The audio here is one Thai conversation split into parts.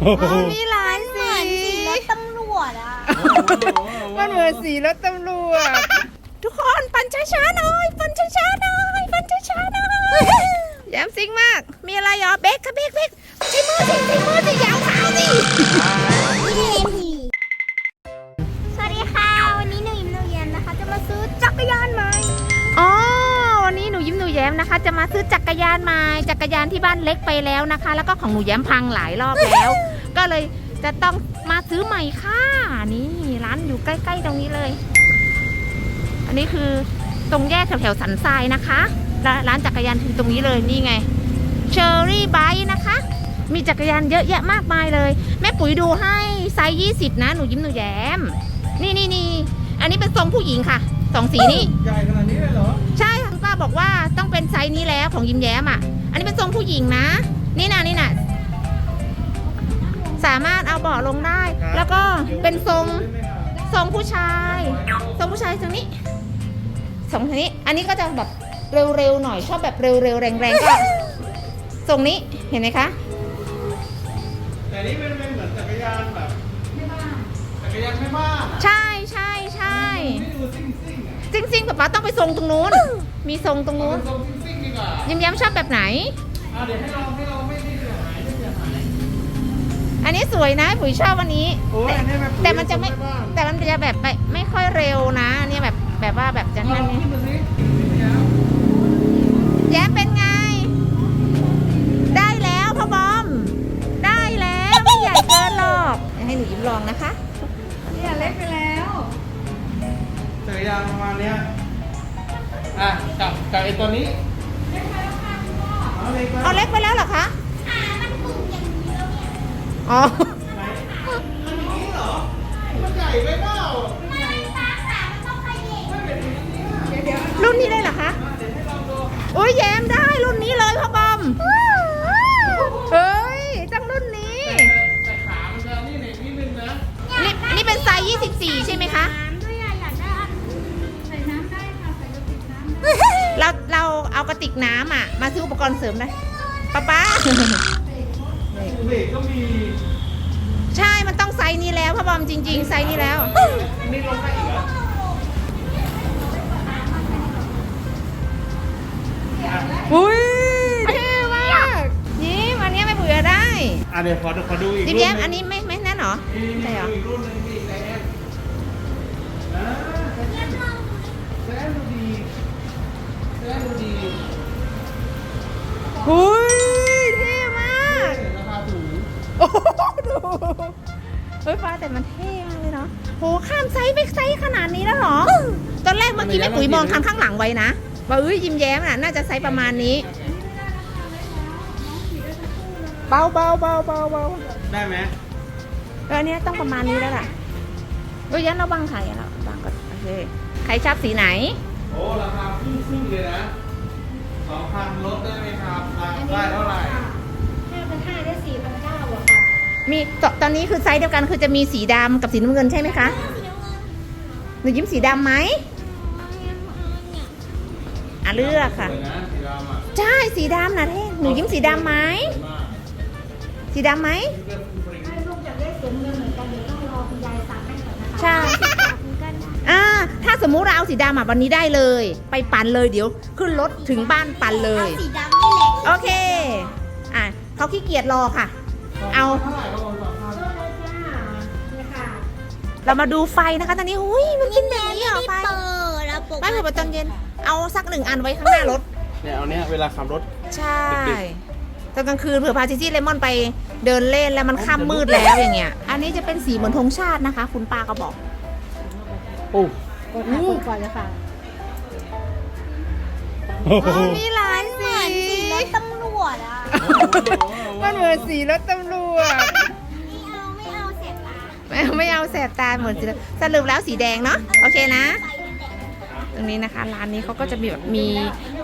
โอ้โหอ๋อมีหลายเหสีมือนสี รถตำรวจอะมันเหมือนสีรถตำรวจ ทุกคนปั่นช้าๆหน่อย ปั่นช้าๆหน่อย ปั่นช้าๆหน่อยแย้มซิงมาก มีอะไรเหรอเบรกค่ะเบรกเบรกใช้มือสิใช้มือสิอยาวเท้าสิสวัสดีค่ะ วันนี้หนูยิ้มหนูเย็นนะคะ จะมาซื้อจักรยานใหม่อ๋อวันนี้หนูยิ้ มหนูแย้มนะคะ จะมาซื้อจักรยานใหม่จักรยานที่บ้านเล็กไปแล้วนะคะ แล้วก็ของหนูแย้มพังหลายรอบแล้ว ก็เลยจะต้องมาซื้อใหม่ค่ะนี่ร้านอยู่ใกล้ๆตรงนี้เลย อันนี้คือตรงแยกแถวๆสันทรายนะคะร้านร้านจักรยานคือตรงนี้เลยนี่ไงเชอรี่ไบนะคะ มีจักรยานเยอะแยะมากมายเลย แม่ปุ๋ยดูให้ไซส์20นะหนูยิ้มหนูแย้ม นี่นี่นี่อันนี้เป็นทรงผู้หญิงค่ะสองสีนี้ใหญ่ขนาดนี้เลยเหรอ ใช่ค่ะคุณป้า บอกว่าต้องเป็นไซส์นี้แล้วของยิ้มแย้มอะ อันนี้เป็นทรงผู้หญิงนะ นี่นะนี่นะสามารถเอาเบาะลงได้ แล้วก็เป็นทรงทรงผู้ชาย ทรงผู้ชายตรงนี้ทรงนี้ อันนี้ก็จะแบบเร็วๆหน่อยชอบแบบเร็วๆแรงๆก็ทรงนี้เห็นไหมคะแต่นี่เป็นเป็นเหมือนจักรยานแบบจักรยานไม่บ้านอะใช่ใช่ใช่ จริงๆป๊าป๊าต้องไปทรงตรงนู้น มีทรงตรงเอานู้เป็นนทรงซิ่งซิ่งๆดีกว่ายิ้มแย้มชอบแบบไหน อะเดี๋ยวให้ลองให้ลองไม่ไม่เสียหายไม่เสียหายอันนี้สวยนะปุ๋ยชอบวันนี้ โอ้ยอันนี้แบบแต่มันจะไม่ บ้านแต่มันจะแบบไม่ไม่ค่อยเร็วนะอันเนี่ยแบบแบบว่าแบบจะลนั่อนงนี่ขึ้นมาสิแย้มเป็นไง ได้แล้วพ่อบอม ได้แล้วไม่ใหญ่เกินหรอกเดี๋ยวให้หนูยิ้มลองนะคะ เนี่ยเล็กไปแล้ วจักรยานประมาณเนี้ยอะกับกับไอ้ตัวนี้เอาเล็กเอาเล็กไปแล้วเหรอคะขามันปุ่มอย่างนี้แล้วเนี่ยอ๋อไหนอันนี้เหรอ มันใหญ่ไปเปล่าไม่ตาขามันต้องขยิบไม่เป็นอย่างนี้อะรุ่นนี้ได้เหรอคะเดี๋ยวให้ลองดูอุ้ยแย้มได้รุ่นนี้เลยพ่อบอมเฮ้ยจังรุ่นนี้ แต่ขามันจะนี่หนึ่งนิดนึงนะ นี่นี่เป็นไซส์24 ใช่ไหมคะ เราเราเอากระติกน้ำอะ มาซื้ออุปกรณ์เสริมได้ป๊าป๊าเบรกก็มี ใช่มันต้องไซส์นี้แล้วพ่อบอมจริง ๆ ไซส์นี้แล้วนี่ลงได้อีกเหรออุ้ยเท่มากยิ้มอันนี้ไม่เบื่อได้อะเดี๋ยวขอขอดูอีกยิ้มรุ่นแย้มหงอันนี้ไม่ไม่แน่นเหรอนี่ใช่เหรอ อุ้ยเท่มากราคาถูกโอ้โหดูเฮ้ยฟ้าแต่มันเท่มากเลยเนาะโหข้ามไซส์ไปไซส์ขนาดนี้แล้วเหรอ ตอนแรกเมื่อกี้แม่ปุ๋ยมองทางข้างหลังไว้นะว่าเอ้ยยิ้มแย้มน่ะน่าจะไซส์ประมาณนี้ เบาเบาเบาเบาเบาได้ไหมเอออันเนี้ยต้องประมาณนี้แล้วล่ะเอ้ยยันเราบังไข่แล้วบังก็โอเคใครชอบสีไหน โอ้ราคาพุ่งขึ้นเลยนะ สองพันลดได้ไหมครับอะได้เท่าไหร่ห้าพันห้าได้สี่พันเก้าอะค่ะมีตตอนนี้คือไซส์เดียวกันคือจะมีสีดำกับสีน้ำเงินใช่ไหมคะสีน้ำเงินหนูยิ้มสีดำไหมเอาเนี่ยเอาเนี่ยอะเลือกค่ะ สวยนะสีดำอะใช่สีดำนะเท่หนูยิ้มสีดำไหมสวยมากสีดำไหมนี่ก็ฟรีให้ลูกอยากได้สีน้ำเงินเหมือนกันเดี๋ยวต้องรอคุณยายสั่งให้ก่อนนะคะ ใช่ มมุติเราเอาสีดำอะวันนี้ได้เลย ไปปั่นเลยเดี๋ยว ขึ้นรถถึงบ้านปั่นเลยสีดำนี่เล็กโอเค อะเขาขี้เกียจรอค่ะ เอาเท่าไหร่ครับผมสองพันเลือกเลยจ้าเนี่ยค่ะเรามาดูไฟนะคะตอนนี้หุยมันเป็นแบบนี้เหรอไฟเปิดแล้วปกไม่เปิดตอนเย็น เอาสักหนึ่งอันไว้ข้างหน้ารถ เนี่ยเอาเนี้ยเวลาขับรถ ใช่ดึกตอนกลางคืนเผื่อพาจิจี้เลมอนไปเดินเล่นแล้วมันค่ำมืดแล้วอย่างเงี้ย อันนี้จะเป็นสีเหมือนธงชาตินะคะ คุณป้าก็บอก โอ้ กดค่ะกดก่อนเลยค่ะโอ้โหอ๋อมีหลายสีสีรถตำรวจอะมันเหมือนสีรถตำรวจ ไม่เอาไม่เอาเสียตาไม่ไม่เอาแสบตาเหมือนสีสรุปแล้วสีแดงเนาะโอเคนะใส่เด็กตรงนี้นะคะร้านนี้เขาก็จะมีแบบมี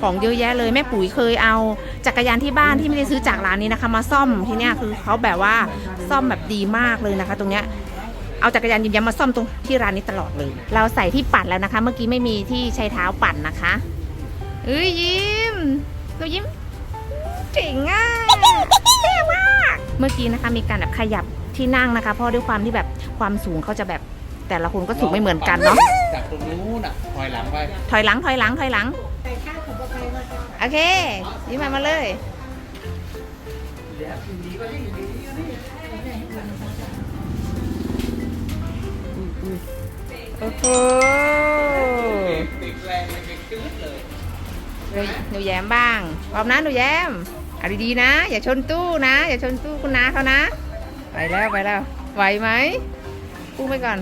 ของเยอะแยะเลยแม่ปุ๋ยเคยเอาจักรยานที่บ้านที่ไม่ได้ซื้อจากร้านนี้นะคะ มาซ่อมที่เนี่ยคือเขาแบบว่าซ่อมแบบดีมากเลยนะคะ ตรงเนี้ย เอาจักรยานยิ้มแย้มมาซ่อมตรงที่ร้านนี้ตลอดเลย เราใส่ที่ปั่นแล้วนะคะ เมื่อกี้ไม่มีที่ใช้เท้าปั่นนะคะเอ้ยยิ้มเรายิ้มเจ๋งอะเท่มากเมื่อกี้นะคะมีการแบบขยับที่นั่งนะคะ เพราะด้วยความที่แบบความสูงเขาจะแบบแต่ละคนก็สูงไม่เหมือนกันเนาะจากตรงนู้นอะถอยหลังไปถอยหลังถอยหลังถอยหลังโอเคยิ้มมามาเลย หนูหนูแย้มบ้างพร้อมนะหนูแย้มเอาดีๆนะ อย่าชนตู้นะ อย่าชนตู้คุณน้าเขานะ ไปแล้วไปแล้วไหวไหมพุ่งไปก่อน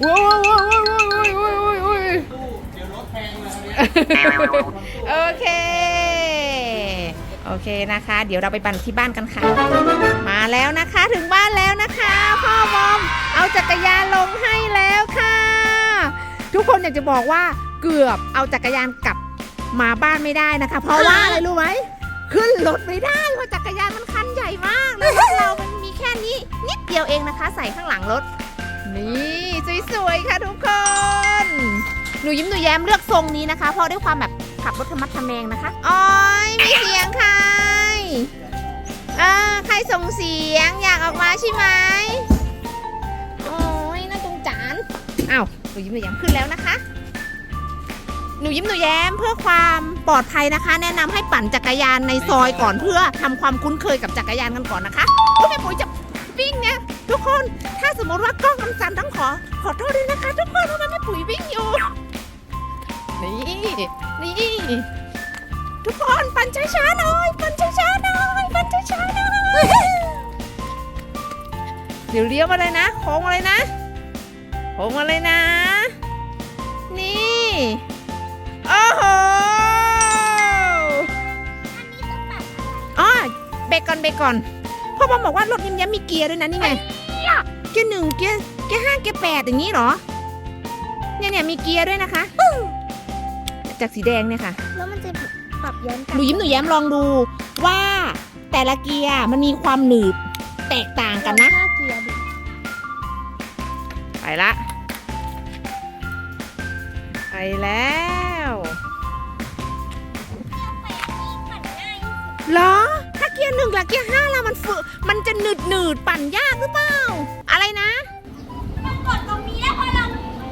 โว้วโว้วโว้วโว้วโว้วโว้วโว้วตู้เดี๋ยโอเค โอเคนะคะ เดี๋ยวเราไปปั่นที่บ้านกันค่ะ มาแล้วนะคะถึงบ้านแล้วนะคะ พ่อมอมเอาจักรยานลงให้แล้วค่ะ ทุกคนอยากจะบอกว่า เกือบเอาจักรยานกลับมาบ้านไม่ได้นะคะ เพราะว่าอะไรรู้ไหมขึ้นรถไม่ได้เพราะจักรยานมันคันใหญ่มากแล้วรถเรามันมีแค่นี้นิดเดียวเองนะคะ ใส่ข้างหลังรถ นี่สวยๆค่ะทุกคน หนูยิ้มหนูแย้มเลือกทรงนี้นะคะ เพราะด้วยความแบบขับรถธรรมะทะแมงนะคะอ๋อยมีเสียงใครอ่ใครส่งเสียงอยากออกมาใช่ไหมโอ้ยน่าจงจานอ้าวหนูยิ้มหนูแย้มขึ้นแล้วนะคะ หนูยิ้มหนูแย้มเพื่อความปลอดภัยนะคะ แนะนำให้ปั่นจักรยานในซอยก่อนเพื่อทำความคุ้นเคยกับจักรยานกันก่อนนะคะอุ๊ยแม่ปุ๋ยจะวิ่งเนี่ยทุกคนถ้าสมมติว่ากล้องมันสั่นต้องขอ ขอโทษด้วยนะคะ ทุกคนเพราะว่าแม่ปุ๋ยวิ่งอยู่นี่นี่ทุกคนปั่นช้าๆหน่อยปั่นช้าๆหน่อยปั่นช้าๆหน่อยเดี๋ยวเลี้ยวมาเลยนะโค้งมาเลยนะโค้งมาเลยนะ นี่ โอ้โหอ๋อเบรกก่อนเบรกก่อนพ่อบอมบอกว่ารถยิ้มแย้มมีเกียร์ด้วยนะนี่ไงเกียร์หนึ่งเกียร์เกียร์ห้าเกียร์แปดอย่างนี้เหรอ เนี่ยเนี่ยมีเกียร์ด้วยนะคะจากสีแดงเนี่ยค่ะแล้วมันจะปรับย้อนกลัหนูยิ้มหนูแย้มลองดูว่าแต่ละเกียร์มันมีความหนืดแตกต่างกันนะห้าเกียร์ดิไปละ ไปแล้ว เหรอ ถ้าเกียร์หนึ่งกับเกียร์ห้าละมันฝึมันจะหนืดหนืดๆปั่นยากหรือเปล่า อะไรนะมันกดตรงนี้แล้วพอเรา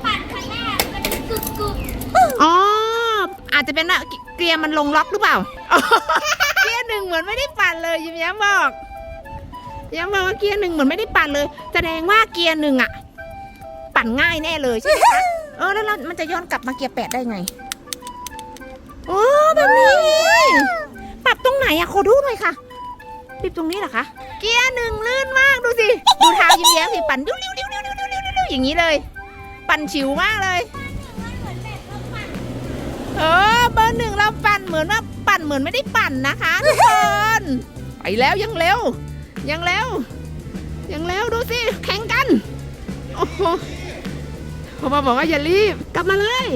ปั่นข้างหน้ามันจะกึกกึกอ๋อ อาจจะเป็นว่าเกียร์มันลงล็อกหรือเปล่า เกียร์หนึ่งเหมือนไม่ได้ปั่นเลยยิ้มแย้มบอกย้ำบอกว่าเกียร์หนึ่งเหมือนไม่ได้ปั่นเลย แสดงว่าเกียร์หนึ่งอะปั่นง่ายแน่เลยใช่ไหมคะเออแล้วเรามันจะย้อนกลับมาเกียร์แปดได้ไงโอ้แบบนี้ ปิดตรงนี้เหรอคะ เกียร์หนึ่งลื่นมากดูสิ ดูเท้ายิ้มแย้มสิปั่นดิ้วดิ้วดิ้วดิ้วดิ้วดิ้วดิ้วอย่างนี้เลย ปั่นฉิวมากเลย เออเบอร์หนึ่งเราปั่นเหมือนว่าปั่นเหมือนไม่ได้ปั่นนะคะทุกคนไปแล้วยังเร็ว ยังเร็ว ยังเร็วดูสิแข่งกัน โอ้โหพอมาบอกว่าอย่ารีบกลับมาเลย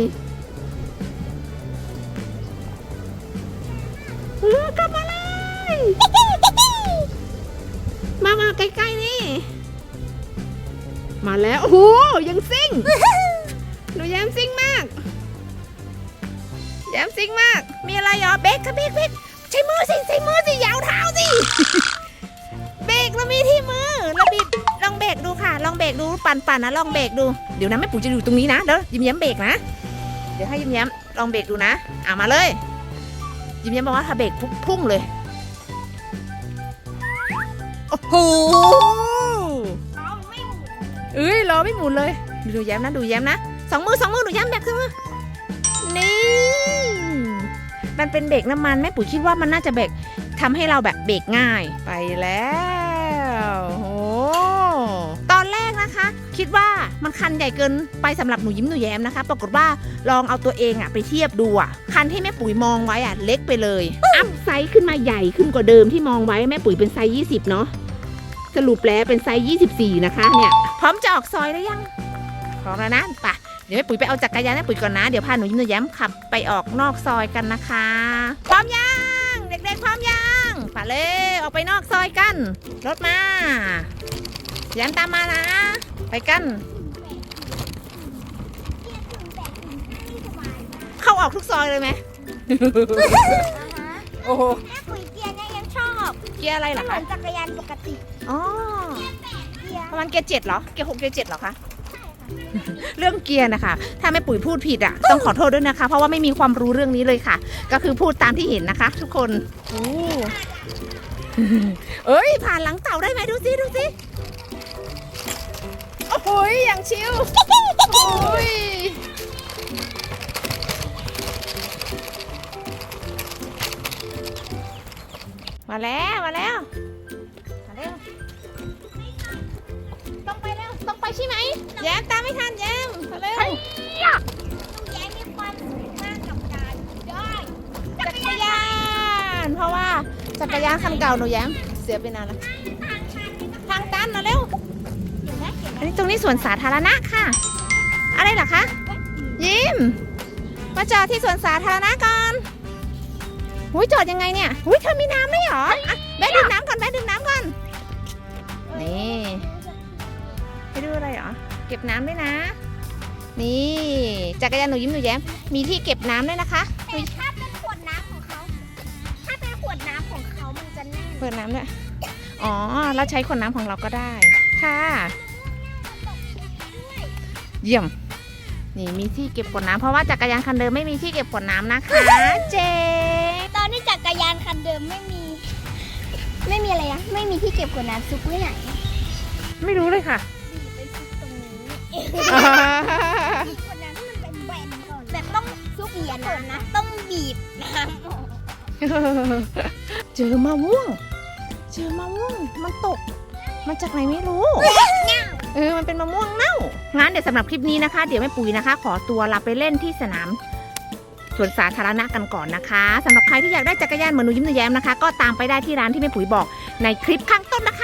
มามาใกล้ๆนี่ มาแล้ว โอ้โหยังซิ่ง หนูแย้มซิ่งมาก แย้มซิงมาก มีอะไรเหรอเบรกค่ะเบรกเบรกใช้มือสิใช้มือสิอยาวเท้าสิ เบรกเรามีที่มือเราบิดลองเบรกดูค่ะ ลองเบรกดูปั่นปั่นนะลองเบรกดู เดี๋ยวนะแม่ปู่จะอยู่ตรงนี้นะเดี๋ยวยิ้มแย้มเบรกนะ เดี๋ยวให้ยิ้มแย้มลองเบรกดูนะอะมาเลย ยิ้มแย้มบอกว่าถ้าเบรกปุ๊บพุ่งเลย โอ้โหเราไม่หมุนเอ้ยล้อไม่หมุนเลย ดูแย้มนะ ดูแย้มนะสองมือสองมือหนูแย้มแบกสองมือนี่มันเป็นเบรกน้ำมันแม่ปุ๋ยคิดว่ามันน่าจะเบรกทำให้เราแบบเบรกง่ายไปแล้วโอ้ตอนแรกนะคะ คิดว่ามันคันใหญ่เกินไปสำหรับหนูยิ้มหนูแย้มนะคะ ปรากฏว่าลองเอาตัวเองอะไปเทียบดูอะคันที่แม่ปุ๋ยมองไว้อะเล็กไปเลย อัพไซส์ขึ้นมาใหญ่ขึ้นกว่าเดิมที่มองไว้แม่ปุ๋ยเป็นไซส์20 เนาะ สรุปแล้วเป็นไซส์24 นะคะเนี่ยพร้อมจะออกซอยแล้วยังพร้อมแล้วนะไปะเดี๋ยวแม่ปุ๋ยไปเอาจักรยานแม่ปุ๋ยก่อนนะ เดี๋ยวพาหนูยิ้มหนูแย้มขับไปออกนอกซอยกันนะคะ พร้อมยังเด็กๆพร้อมยังไปเลยออกไปนอกซอยกันรถมายันตามมานะ ไปกัน เข้าออกทุกซอยเลยไหมอ่าฮะโอ้โหแม่ปุ๋ยเกียร์เนี่ยยังชอบเกียร์อะไรเหรอเหมืคะอนจักรยานปกติ อ๋อเกียร์ประมาณเกียร์เจ็ดเหรอ เกียร์หกเกียร์เจ็ดเหรอคะ เรื่องเกียร์นะคะ ถ้าแม่ปุ๋ยพูดผิดอะ ต้องขอโทษด้วยนะคะ เพราะว่าไม่มีความรู้เรื่องนี้เลยค่ะ ก็คือพูดตามที่เห็นนะคะ ทุกคนโอ้เอ้ย ผ่านหลังเต่าได้ไหมดูสิดูสิโอ้โหยอย่างชิวโอ้ยมาแล้ว มาแล้ว ใช่ไหมแย้มตามไม่ทันแย้มมาเร็วลุงแย้มมีความสุขมากกับการได้จักรยานเพราะว่าจักรยานคันเก่าหนูแย้มเสียไปนานแล้วทางตันมาเร็วเดี๋ยวนะเดี๋ยวอันะนนี้ตรงนี้สวนสาธารณะค่ะ อะไรเหรอคะยิ้ม มาจอดที่สวนสาธารณะก่อนหุยจอดยังไงเนี่ยหุยเธอมีน้ำด้วยเหรออะแม่ดื่มน้ำก่อนแม่ดื่มน้ำก่อนนี่ไปดูอะไร เหรอเก็บน้ำด้วยนะ นี่จักรยานหนูยิ้มหนูแย้มมีที่เก็บน้ำด้วยนะคะแต่ถ้าเป็นขวดน้ำของเขา ถ้าเป็นขวดน้ำของเขามันจะแน่นเปิดน้ำด้วยอ๋อแล้วใช้ขวดน้ำของเราก็ได้ ค่ะเยี่ยมนี่มีที่เก็บขวดน้ำเพราะว่าจักรยานคันเดิมไม่มีที่เก็บขวดน้ำนะคะ เจ๊ตอนนี้จักรยานคันเดิมไม่มี ไม่มีอะไรนะไม่มีที่เก็บขวดน้ำซุกไว้ไหน ไม่รู้เลยค่ะไปซุกตรง นี้ขวดน้ำที่มันเป็นแบนก่อนแบบต้องซุกเหรียญนะ ต้องบีบน้ำออกเจอมะม่วง เจอมะม่วง มันตกมันจากไหนไม่รู้ เออ มันเป็นมะม่วงเน่า งั้นเดี๋ยวสำหรับคลิปนี้นะคะ เดี๋ยวแม่ปุ๋ยนะคะ ขอตัวลาไปเล่นที่สนามสวนสาธารณะกันก่อนนะคะสำหรับใครที่อยากได้จักรยานเหมือนหนูยิ้มหนูแย้มนะคะ ก็ตามไปได้ที่ร้านที่แม่ปุ๋ยบอกในคลิปข้างต้นนะคะ